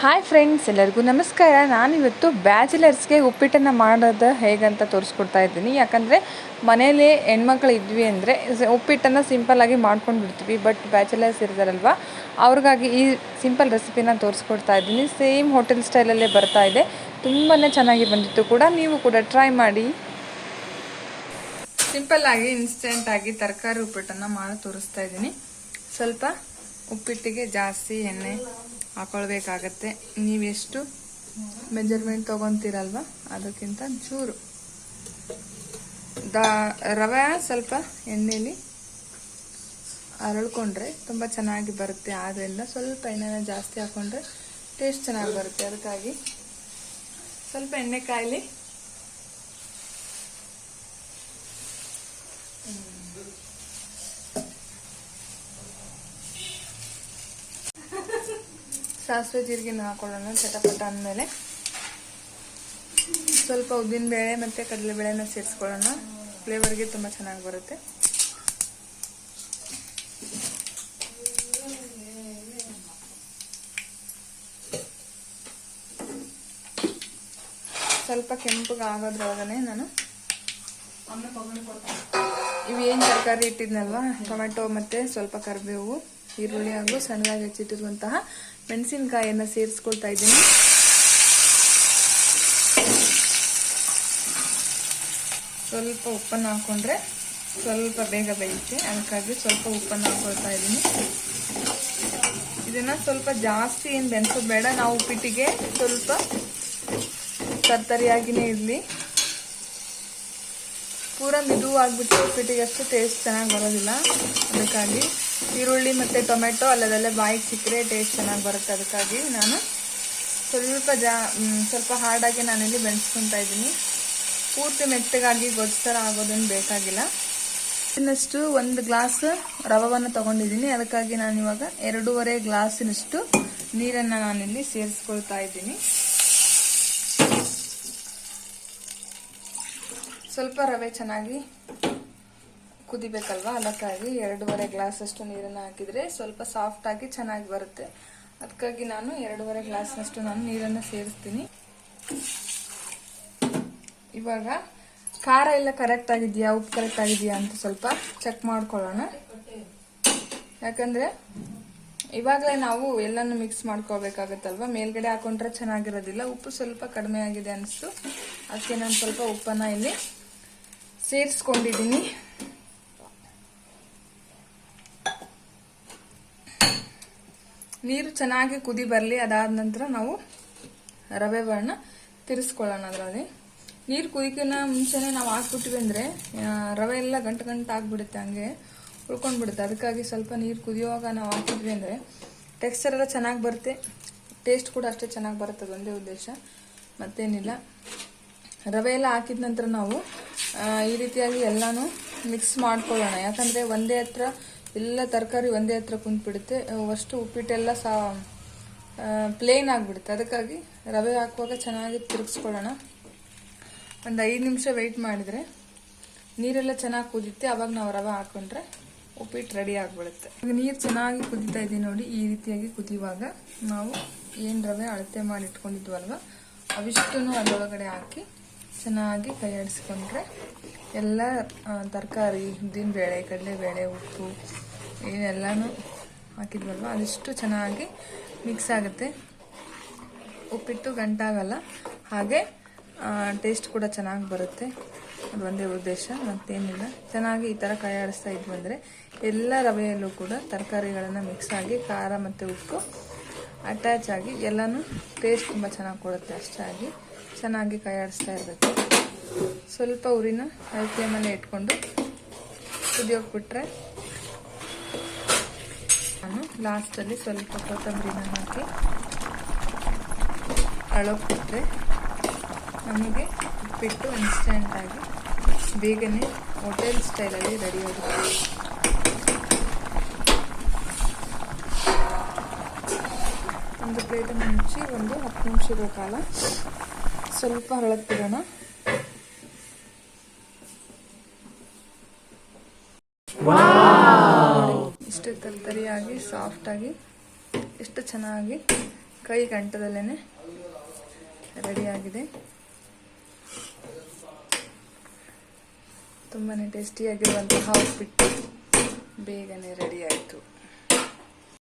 Hi friends ಎಲ್ಲರಿಗೂ ನಮಸ್ಕಾರ. ನಾನಿವತ್ತು ಬ್ಯಾಚುಲರ್ಸ್ಗೆ ಉಪ್ಪಿಟ್ಟನ್ನು ಮಾಡೋದು ಹೇಗಂತ ತೋರಿಸ್ಕೊಡ್ತಾ ಇದ್ದೀನಿ. ಯಾಕಂದರೆ ಮನೇಲಿ ಹೆಣ್ಮಕ್ಳು ಇದ್ವಿ ಅಂದರೆ ಉಪ್ಪಿಟ್ಟನ್ನು ಸಿಂಪಲ್ಲಾಗಿ ಮಾಡ್ಕೊಂಡು ಬಿಡ್ತೀವಿ ಬಟ್ ಬ್ಯಾಚುಲರ್ಸ್ ಇರ್ತಾರಲ್ವ, ಅವ್ರಿಗಾಗಿ ಈ ಸಿಂಪಲ್ ರೆಸಿಪಿನ ತೋರಿಸ್ಕೊಡ್ತಾ ಇದ್ದೀನಿ. ಸೇಮ್ ಹೋಟೆಲ್ ಸ್ಟೈಲಲ್ಲೇ ಬರ್ತಾ ಇದೆ. ತುಂಬಾ ಚೆನ್ನಾಗಿ ಬಂದಿತ್ತು ಕೂಡ. ನೀವು ಕೂಡ ಟ್ರೈ ಮಾಡಿ. ಸಿಂಪಲ್ಲಾಗಿ ಇನ್ಸ್ಟೆಂಟಾಗಿ ತರಕಾರಿ ಉಪ್ಪಿಟ್ಟನ್ನು ಮಾಡಿ ತೋರಿಸ್ತಾ ಇದ್ದೀನಿ. ಸ್ವಲ್ಪ ಉಪ್ಪಿಟ್ಟಿಗೆ ಜಾಸ್ತಿ ಎಣ್ಣೆ ಹಾಕೊಳ್ಬೇಕಾಗತ್ತೆ. ನೀವೆಷ್ಟು ಮೆಜರ್ಮೆಂಟ್ ತೊಗೊತೀರಲ್ವ? ಅದಕ್ಕಿಂತ ಚೂರು. ದ, ರವೆ ಸ್ವಲ್ಪ ಎಣ್ಣೆಲಿ ಅರಳ್ಕೊಂಡ್ರೆ ತುಂಬ ಚೆನ್ನಾಗಿ ಬರುತ್ತೆ. ಆದ್ದರಿಂದ ಸ್ವಲ್ಪ ಎಣ್ಣೆನ ಜಾಸ್ತಿ ಹಾಕೊಂಡ್ರೆ ಟೇಸ್ಟ್ ಚೆನ್ನಾಗಿ ಬರುತ್ತೆ. ಅದಕ್ಕಾಗಿ ಸ್ವಲ್ಪ ಎಣ್ಣೆ ಕಾಯಲಿ ಸಾಸಿವೆ ಜೀರಿಗೆನ ಹಾಕೊಳ್ಳೋಣ, ಚಟಪಟ ಅಂದಮೇಲೆ ಸ್ವಲ್ಪ ಉದ್ದಿನಬೇಳೆ ಮತ್ತು ಕಡಲೆಬೇಳೆನ ಸೇರಿಸ್ಕೊಳ್ಳೋಣ. ಫ್ಲೇವರ್ಗೆ ತುಂಬ ಚೆನ್ನಾಗಿ ಬರುತ್ತೆ. ಸ್ವಲ್ಪ ಕೆಂಪಗೆ ಆಗೋದ್ರೊಳಗನೆ ನಾನು ಇವೇನು ತರಕಾರಿ ಇಟ್ಟಿದ್ನಲ್ವಾ? ಟೊಮೆಟೊ ಮತ್ತು ಸ್ವಲ್ಪ ಕರಿಬೇವು. ಈರುಳ್ಳಿ ಹಾಗೂ ಸಣ್ಣದಾಗಿ ಹೆಚ್ಚಿಟ್ಟಿರುವಂತಹ ಮೆಣಸಿನಕಾಯಿಯನ್ನು ಸೇರಿಸ್ಕೊಳ್ತಾ ಇದ್ದೀನಿ. ಸ್ವಲ್ಪ ಉಪ್ಪನ್ನು ಹಾಕೊಂಡ್ರೆ ಸ್ವಲ್ಪ ಬೇಗ ಬೇಯುತ್ತೆ. ಅದಕ್ಕಾಗಿ ಸ್ವಲ್ಪ ಉಪ್ಪನ್ನು ಹಾಕೊಳ್ತಾ ಇದ್ದೀನಿ. ಇದನ್ನು ಸ್ವಲ್ಪ ಜಾಸ್ತಿ ಏನು ಬೆನ್ಸೋದು ಬೇಡ, ನಾವು ಉಪ್ಪಿಟ್ಟಿಗೆ ಸ್ವಲ್ಪ ತರ್ತರಿಯಾಗಿನೇ ಇರಲಿ. ಪೂರ ಮಿದುವಾಗ್ಬಿಟ್ಟು ಉಪ್ಪಿಟ್ಟಿಗೆ ಅಷ್ಟು ಟೇಸ್ಟ್ ಚೆನ್ನಾಗಿ ಬರೋದಿಲ್ಲ. ಅದಕ್ಕಾಗಿ ಈರುಳ್ಳಿ ಮತ್ತು ಟೊಮೆಟೊ ಅಲ್ಲದಲ್ಲೇ ಬಾಯಿಗೆ ಸಿಕ್ಕರೆ ಟೇಸ್ಟ್ ಚೆನ್ನಾಗಿ ಬರುತ್ತೆ ಅದಕ್ಕಾಗಿ ನಾನು ಸ್ವಲ್ಪ ಜಾ ಸ್ವಲ್ಪ ಹಾರ್ಡಾಗಿ ನಾನಿಲ್ಲಿ ಬೆಳೆಸ್ಕೊತಾ ಇದ್ದೀನಿ. ಪೂರ್ತಿ ಮೆತ್ತಗಾಗಿ ಗೊಜ್ಜರ ಥರ ಆಗೋದೇನು ಬೇಕಾಗಿಲ್ಲ. ಇನ್ನಷ್ಟು ಒಂದು ಗ್ಲಾಸ್ ರವವನ್ನು ತಗೊಂಡಿದ್ದೀನಿ. ಅದಕ್ಕಾಗಿ ನಾನು ಇವಾಗ ಎರಡೂವರೆ ಗ್ಲಾಸಿನಷ್ಟು ನೀರನ್ನು ನಾನಿಲ್ಲಿ ಸೇರಿಸ್ಕೊಳ್ತಾ ಇದ್ದೀನಿ. ಸ್ವಲ್ಪ ರವೆ ಚೆನ್ನಾಗಿ ಕುದಿಬೇಕಲ್ವಾ? ಅದಕ್ಕಾಗಿ ಎರಡೂವರೆ ಗ್ಲಾಸಷ್ಟು ನೀರನ್ನು ಹಾಕಿದರೆ ಸ್ವಲ್ಪ ಸಾಫ್ಟಾಗಿ ಚೆನ್ನಾಗಿ ಬರುತ್ತೆ. ಅದಕ್ಕಾಗಿ ನಾನು ಎರಡೂವರೆ ಗ್ಲಾಸ್ನಷ್ಟು ನಾನು ನೀರನ್ನು ಸೇರಿಸ್ತೀನಿ. ಇವಾಗ ಖಾರ ಎಲ್ಲ ಕರೆಕ್ಟ್ ಆಗಿದೆಯಾ? ಉಪ್ಪು ಕರೆಕ್ಟ್ ಆಗಿದೆಯಾ ಅಂತ ಸ್ವಲ್ಪ ಚೆಕ್ ಮಾಡ್ಕೊಳ್ಳೋಣ. ಯಾಕಂದರೆ ಇವಾಗಲೇ ನಾವು ಎಲ್ಲನೂ ಮಿಕ್ಸ್ ಮಾಡ್ಕೋಬೇಕಾಗತ್ತಲ್ವ? ಮೇಲ್ಗಡೆ ಹಾಕೊಂಡ್ರೆ ಚೆನ್ನಾಗಿರೋದಿಲ್ಲ. ಉಪ್ಪು ಸ್ವಲ್ಪ ಕಡಿಮೆ ಆಗಿದೆ ಅನಿಸ್ತು. ಅದಕ್ಕೆ ನಾನು ಸ್ವಲ್ಪ ಉಪ್ಪನ್ನು ಇಲ್ಲಿ ಸೇರಿಸ್ಕೊಂಡಿದ್ದೀನಿ. ನೀರು ಚೆನ್ನಾಗಿ ಕುದಿ ಬರಲಿ, ಅದಾದ ನಂತರ ನಾವು ರವೆ ಬಣ್ಣ ತಿರ್ಸ್ಕೊಳ್ಳೋಣ ಅದರಲ್ಲಿ. ನೀರು ಕುದಿಕಿನ ಮುಂಚೆನೆ ನಾವು ಹಾಕ್ಬಿಟ್ವಿ ಅಂದರೆ ರವೆ ಎಲ್ಲ ಗಂಟು ಗಂಟು ಆಗಿಬಿಡುತ್ತೆ ಹಂಗೆ, ಉಳ್ಕೊಂಡ್ಬಿಡುತ್ತೆ. ಅದಕ್ಕಾಗಿ ಸ್ವಲ್ಪ ನೀರು ಕುದಿಯುವಾಗ ನಾವು ಹಾಕಿದ್ವಿ ಅಂದರೆ ಟೆಕ್ಸ್ಚರ್ ಎಲ್ಲ ಚೆನ್ನಾಗಿ ಬರುತ್ತೆ. ಟೇಸ್ಟ್ ಕೂಡ ಅಷ್ಟೇ ಚೆನ್ನಾಗಿ ಬರುತ್ತೆ ಒಂದೇ ಉದ್ದೇಶ. ಮತ್ತೇನಿಲ್ಲ. ರವೆ ಎಲ್ಲ ಹಾಕಿದ ನಂತರ ನಾವು ಈ ರೀತಿಯಾಗಿ ಎಲ್ಲನೂ ಮಿಕ್ಸ್ ಮಾಡ್ಕೊಳ್ಳೋಣ. ಯಾಕಂದರೆ ಒಂದೇ ಹತ್ರ ಎಲ್ಲ ತರಕಾರಿ ಒಂದೇ ಹತ್ರ ಕುಂತ್ಬಿಡುತ್ತೆ. ಅಷ್ಟು ಉಪ್ಪಿಟ್ಟೆಲ್ಲ ಸಾ ಪ್ಲೇನ್ ಆಗಿಬಿಡುತ್ತೆ. ಅದಕ್ಕಾಗಿ ರವೆ ಹಾಕುವಾಗ ಚೆನ್ನಾಗಿ ತಿರುಗಿಸ್ಕೊಳ್ಳೋಣ. ಒಂದು ಐದು ನಿಮಿಷ ವೆಯ್ಟ್ ಮಾಡಿದರೆ ನೀರೆಲ್ಲ ಚೆನ್ನಾಗಿ ಕುದಿಯುತ್ತೆ. ಅವಾಗ ನಾವು ರವೆ ಹಾಕೊಂಡ್ರೆ ಉಪ್ಪಿಟ್ಟು ರೆಡಿ ಆಗಿಬಿಡುತ್ತೆ. ಈಗ ನೀರು ಚೆನ್ನಾಗಿ ಕುದೀತಾ ಇದೆ ನೋಡಿ, ಈ ರೀತಿಯಾಗಿ ಕುದಿಯುವಾಗ ನಾವು ಏನು ರವೆ ಅಳತೆ ಮಾಡಿ ಇಟ್ಕೊಂಡಿದ್ವಲ್ವ, ಅವಿಷ್ಟನ್ನು ಅದರೊಳಗಡೆ ಹಾಕಿ ಚೆನ್ನಾಗಿ ಕೈ ಆಡಿಸ್ಕೊಂಡ್ರೆ ಎಲ್ಲ ತರಕಾರಿ ಉದ್ದಿನ ಬೇಳೆ ಕಡಲೆಬೇಳೆ ಉಪ್ಪು ಇವೆಲ್ಲನೂ ಹಾಕಿದ್ವಲ್ವ? ಅದಿಷ್ಟು ಚೆನ್ನಾಗಿ ಮಿಕ್ಸ್ ಆಗುತ್ತೆ. ಉಪ್ಪಿಟ್ಟು ಗಂಟಾಗಲ್ಲ. ಹಾಗೆ ಟೇಸ್ಟ್ ಕೂಡ ಚೆನ್ನಾಗಿ ಬರುತ್ತೆ. ಅದು ಒಂದೇ ಉದ್ದೇಶ, ಮತ್ತೇನಿಲ್ಲ. ಚೆನ್ನಾಗಿ ಈ ಥರ ಕೈ ಆಡಿಸ್ತಾ ಇದ್ವಿ ಅಂದರೆ ಎಲ್ಲ ರವೆಯಲ್ಲೂ ಕೂಡ ತರಕಾರಿಗಳನ್ನು ಮಿಕ್ಸ್ ಆಗಿ ಖಾರ ಮತ್ತು ಉಪ್ಪು ಅಟ್ಯಾಚ್ ಆಗಿ ಎಲ್ಲನೂ ಟೇಸ್ಟ್ ತುಂಬ ಚೆನ್ನಾಗಿ ಕೊಡುತ್ತೆ ಅಷ್ಟೇ ಆಗಿ ಚೆನ್ನಾಗಿ ಕಾಯಾಡಿಸ್ತಾ ಇರಬೇಕು. ಸ್ವಲ್ಪ ಉರಿನ ಹೈ ಫ್ಲೇಮಲ್ಲೇ ಇಟ್ಕೊಂಡು ಕುದಿಯೋಗ್ಬಿಟ್ರೆ ನಾನು ಲಾಸ್ಟಲ್ಲಿ ಸ್ವಲ್ಪ ಕೊತ್ತಂಬರಿನ ಹಾಕಿ ಅಳೋಗ್ಬಿಟ್ರೆ ನಮಗೆ ಉಪ್ಪಿಟ್ಟು ಇನ್ಸ್ಟೆಂಟಾಗಿ ಬೇಗನೆ ಹೋಟೆಲ್ ಸ್ಟೈಲಲ್ಲಿ ರೆಡಿ ಆಗುತ್ತೆ. ಒಂದು ಪ್ಲೇಟನ್ನು ಮುಚ್ಚಿ ಒಂದು ಹತ್ತು ನಿಮಿಷ ಇರೋ ಕಾಲ ಸ್ವಲ್ಪ ಹರಳಕ್ಕೆ ಬಿಡೋಣ ಇಷ್ಟು ಸಾಫ್ಟ್ ಸಾಫ್ಟಾಗಿ ಎಷ್ಟು ಚೆನ್ನಾಗಿ ಕೈ ಗಂಟದಲ್ಲೇ ರೆಡಿಯಾಗಿದೆ. ತುಂಬಾ ಟೇಸ್ಟಿಯಾಗಿರುವಂತಹ ಉಪ್ಪಿಟ್ಟು ಬೇಗನೆ ರೆಡಿ ಆಯಿತು